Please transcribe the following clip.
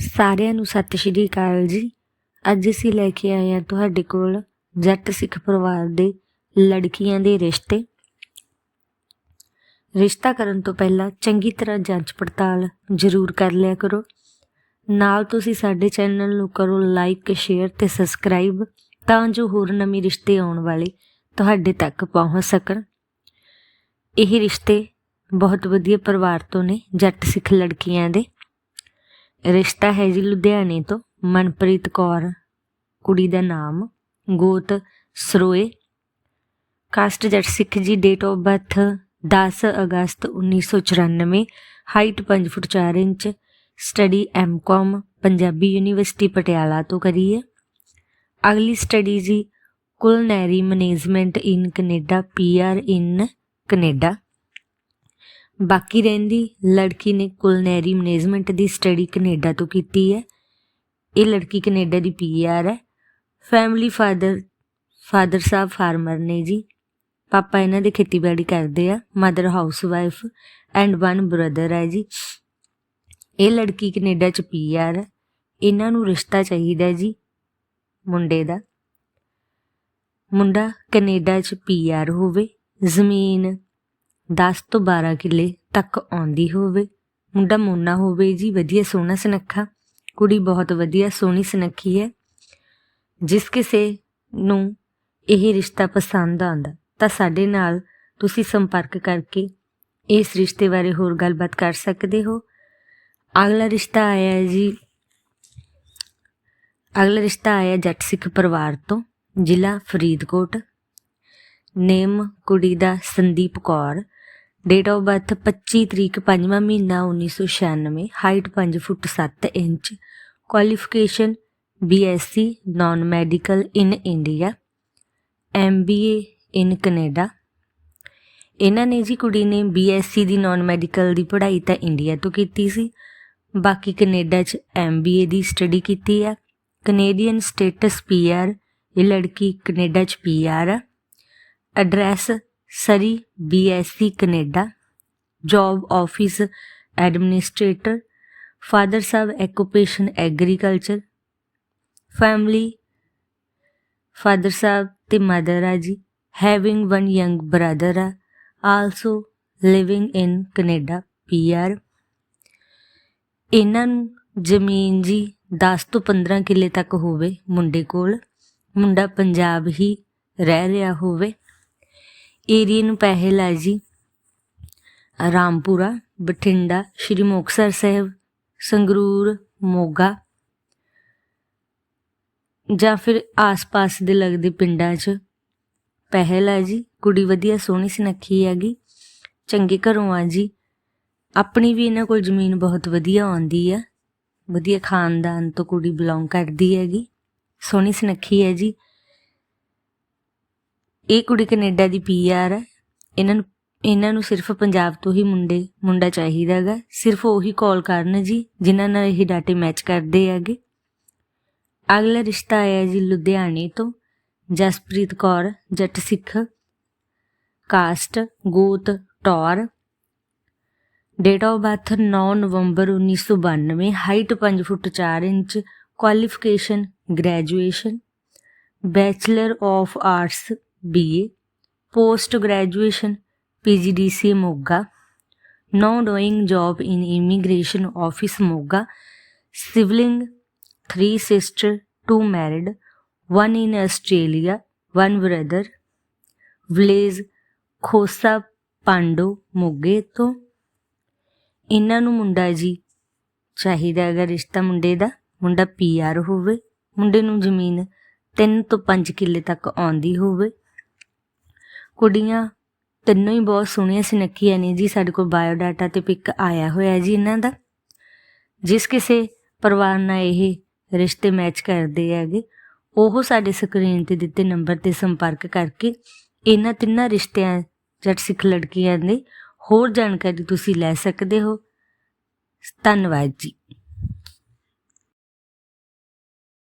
ਸਾਰਿਆਂ ਨੂੰ ਸਤਿ ਸ਼੍ਰੀ ਅਕਾਲ ਜੀ। ਅੱਜ ਅਸੀਂ ਲੈ ਕੇ ਆਏ ਹਾਂ ਤੁਹਾਡੇ ਕੋਲ ਜੱਟ ਸਿੱਖ ਪਰਿਵਾਰ ਦੇ ਲੜਕੀਆਂ ਦੇ ਰਿਸ਼ਤੇ। ਰਿਸ਼ਤਾ ਕਰਨ ਤੋਂ ਪਹਿਲਾਂ ਚੰਗੀ ਤਰ੍ਹਾਂ ਜਾਂਚ ਪੜਤਾਲ ਜ਼ਰੂਰ ਕਰ ਲਿਆ ਕਰੋ। ਨਾਲ ਤੁਸੀਂ ਸਾਡੇ ਚੈਨਲ ਨੂੰ ਕਰੋ ਲਾਈਕ, ਸ਼ੇਅਰ ਤੇ ਸਬਸਕ੍ਰਾਈਬ ਤਾਂ ਜੋ ਹੋਰ ਨਵੇਂ ਰਿਸ਼ਤੇ ਆਉਣ ਵਾਲੇ ਤੁਹਾਡੇ ਤੱਕ ਪਹੁੰਚ ਸਕਣ। ਇਹ ਰਿਸ਼ਤੇ ਬਹੁਤ ਵਧੀਆ ਪਰਿਵਾਰ ਤੋਂ ਨੇ ਜੱਟ ਸਿੱਖ ਲੜਕੀਆਂ ਦੇ। ਰਿਸ਼ਤਾ ਹੈ ਜੀ ਲੁਧਿਆਣੇ ਤੋਂ, ਮਨਪ੍ਰੀਤ ਕੌਰ, ਕੁੜੀ ਦਾ ਨਾਮ ਗੋਤ ਸਰੋਏ। ਕਾਸਟ ਜੱਟ ਸਿੱਖ ਜੀ ਡੇਟ ਆਫ ਬਰਥ 10 ਅਗਸਤ 1994 height 5 foot 4 inch study MCom Punjabi university Patiala ਤੋਂ ਕਰੀ ਹੈ ਅਗਲੀ ਸਟੱਡੀ ਜੀ culinary management in Canada PR in Canada ਬਾਕੀ ਰਹਿੰਦੀ ਲੜਕੀ ਨੇ ਕੁਲਨੈਰੀ ਮੈਨੇਜਮੈਂਟ ਦੀ ਸਟੱਡੀ ਕੈਨੇਡਾ ਤੋਂ ਕੀਤੀ ਹੈ। ਇਹ ਲੜਕੀ ਕੈਨੇਡਾ ਦੀ ਪੀਆਰ ਹੈ। ਫੈਮਿਲੀ ਫਾਦਰ ਫਾਦਰ ਸਾਹਿਬ ਫਾਰਮਰ ਨੇ ਜੀ। ਪਾਪਾ ਇਹਨਾਂ ਦੇ ਖੇਤੀਬਾੜੀ ਕਰਦੇ ਆ, mother housewife and one brother ਹੈ ਜੀ। ਇਹ ਲੜਕੀ ਕੈਨੇਡਾ ਚ ਪੀਆਰ ਹੈ। ਇਹਨਾਂ ਨੂੰ ਰਿਸ਼ਤਾ ਚਾਹੀਦਾ ਜੀ ਮੁੰਡੇ ਦਾ। ਮੁੰਡਾ ਕੈਨੇਡਾ ਚ ਪੀਆਰ ਹੋਵੇ। ਜ਼ਮੀਨ 10 ਤੋਂ 12 ਕਿੱਲੇ ਤੱਕ ਆਉਂਦੀ ਹੋਵੇ। ਮੁੰਡਾ ਮੋਨਾ ਹੋਵੇ ਜੀ, ਵਧੀਆ ਸੋਹਣਾ ਸੁਨੱਖਾ। ਕੁੜੀ ਬਹੁਤ ਵਧੀਆ ਸੋਹਣੀ ਸੁਨੱਖੀ ਹੈ। ਜਿਸ ਕਿਸੇ ਨੂੰ ਇਹ ਰਿਸ਼ਤਾ ਪਸੰਦ ਆਉਂਦਾ, ਤਾਂ ਸਾਡੇ ਨਾਲ ਤੁਸੀਂ ਸੰਪਰਕ ਕਰਕੇ ਇਸ ਰਿਸ਼ਤੇ ਬਾਰੇ ਹੋਰ ਗੱਲਬਾਤ ਕਰ ਸਕਦੇ ਹੋ। ਅਗਲਾ ਰਿਸ਼ਤਾ ਆਇਆ ਹੈ ਜੀ, ਅਗਲਾ ਰਿਸ਼ਤਾ ਆਇਆ ਜੱਟ ਸਿੱਖ ਪਰਿਵਾਰ ਤੋਂ, ਜ਼ਿਲ੍ਹਾ ਫਰੀਦਕੋਟ। ਨੇਮ ਕੁੜੀ ਦਾ Sandeep Kaur. Date of birth 25 ਤਰੀਕ 5ਵਾਂ ਮਹੀਨਾ 1996 height 5 foot 7 inch qualification BSc non medical in India MBA in Canada ਇਹਨਾਂ ਨੇ ਜੀ ਕੁੜੀ ਨੇ ਬੀਐਸਸੀ ਦੀ ਨਾਨ ਮੈਡੀਕਲ ਦੀ ਪੜ੍ਹਾਈ ਤਾਂ ਇੰਡੀਆ ਤੋਂ ਕੀਤੀ ਸੀ। ਬਾਕੀ ਕੈਨੇਡਾ 'ਚ ਐਮਬੀਏ ਦੀ ਸਟੱਡੀ ਕੀਤੀ ਆ। ਕੈਨੇਡੀਅਨ ਸਟੇਟਸ ਪੀਆਰ ਇਹ ਲੜਕੀ ਕੈਨੇਡਾ 'ਚ ਪੀਆਰ ਆ। Address Surrey BC Canada, job office administrator, father ਸਾਹਿਬ ਐਕੂਪੇਸ਼ਨ ਐਗਰੀਕਲਚਰ, ਫੈਮਿਲੀ, ਫਾਦਰ ਸਾਹਿਬ ਤੇ ਮਦਰ ਆ ਜੀ, ਹੈਵਿੰਗ ਵਨ ਯੰਗ ਬ੍ਰਦਰ ਆ, also living in Canada PR ਇਹਨਾਂ ਨੂੰ ਜ਼ਮੀਨ ਜੀ 10 ਤੋਂ 15 ਕਿੱਲੇ ਤੱਕ ਹੋਵੇ ਮੁੰਡੇ ਕੋਲ, ਮੁੰਡਾ ਪੰਜਾਬ ਹੀ ਰਹਿ ਰਿਹਾ ਹੋਵੇ। ਏਰੀਏ ਨੂੰ ਪਹਿਲ ਹੈ ਜੀ। ਰਾਮਪੁਰਾ, ਬਠਿੰਡਾ, ਸ਼੍ਰੀ ਮੁਕਤਸਰ ਸਾਹਿਬ, ਸੰਗਰੂਰ, ਮੋਗਾ ਜਾਂ ਫਿਰ ਆਸ-ਪਾਸ ਦੇ ਲੱਗਦੇ ਪਿੰਡਾਂ 'ਚ ਪਹਿਲ ਹੈ ਜੀ। ਕੁੜੀ ਵਧੀਆ ਸੋਹਣੀ ਸੁਨੱਖੀ ਹੈਗੀ, ਚੰਗੇ ਘਰੋਂ ਆ ਜੀ। ਆਪਣੀ ਵੀ ਇਹਨਾਂ ਕੋਲ ਜ਼ਮੀਨ ਬਹੁਤ ਵਧੀਆ ਆਉਂਦੀ ਆ। ਵਧੀਆ ਖਾਨਦਾਨ ਤੋਂ ਕੁੜੀ ਬਿਲੋਂਗ ਕਰਦੀ ਹੈਗੀ, ਸੋਹਣੀ ਸੁਨੱਖੀ ਹੈ ਜੀ। ਇਹ ਕੁੜੀ ਕੈਨੇਡਾ ਦੀ ਪੀਆਰ ਹੈ। ਇਹਨਾਂ ਨੂੰ ਇਹਨਾਂ ਨੂੰ ਸਿਰਫ ਪੰਜਾਬ ਤੋਂ ਹੀ ਮੁੰਡੇ, ਮੁੰਡਾ ਚਾਹੀਦਾ ਹੈਗਾ। ਸਿਰਫ ਉਹੀ ਕਾਲ ਕਰਨ ਜੀ, ਜਿਨ੍ਹਾਂ ਨਾਲ ਇਹ ਡਾਟੇ ਮੈਚ ਕਰਦੇ ਹੈਗੇ। ਅਗਲਾ ਰਿਸ਼ਤਾ ਆਇਆ ਜੀ ਲੁਧਿਆਣੇ ਤੋਂ। ਜਸਪ੍ਰੀਤ ਕੌਰ, ਜੱਟ ਸਿੱਖ। ਕਾਸਟ, ਗੋਤ, Toor. Date of birth 9 November 1992 height 5 foot 4 inch. Qualification graduation bachelor of arts BA post graduation PGDC Moga now doing job in immigration office Moga sibling three sister two married one in Australia one brother village Khosa Pando ਮੋਗੇ ਤੋਂ ਇਹਨਾਂ ਨੂੰ ਮੁੰਡਾ ਜੀ ਚਾਹੀਦਾ ਹੈਗਾ ਰਿਸ਼ਤਾ ਮੁੰਡੇ ਦਾ ਮੁੰਡਾ ਪੀਆਰ ਹੋਵੇ ਮੁੰਡੇ ਨੂੰ ਜ਼ਮੀਨ 3 ਤੋਂ 5 ਕਿੱਲੇ ਤੱਕ ਆਉਂਦੀ ਹੋਵੇ ਕੁੜੀਆਂ, ਤਿੰਨੋਂ ਹੀ ਬਹੁਤ ਸੋਹਣੀਆਂ ਸੁਨੱਖੀਆਂ ਨੇ ਜੀ, ਸਾਡੇ ਕੋਲ ਬਾਇਓਡਾਟਾ ਤੇ ਪਿਕ ਆਇਆ ਹੋਇਆ ਜੀ ਇਹਨਾਂ ਦਾ। ਜਿਸ ਕਿਸੇ ਪਰਿਵਾਰ ਨਾਲ ਇਹ ਰਿਸ਼ਤੇ ਮੈਚ ਕਰਦੇ ਹੈਗੇ, ਉਹ ਸਾਡੇ ਸਕਰੀਨ ਤੇ ਦਿੱਤੇ ਨੰਬਰ ਤੇ ਸੰਪਰਕ ਕਰਕੇ ਇਹਨਾਂ ਤਿੰਨਾਂ ਰਿਸ਼ਤਿਆਂ ਜੱਟ ਸਿੱਖ ਲੜਕੀਆਂ ਦੇ ਹੋਰ ਜਾਣਕਾਰੀ ਤੁਸੀਂ ਲੈ ਸਕਦੇ ਹੋ। ਧੰਨਵਾਦ ਜੀ।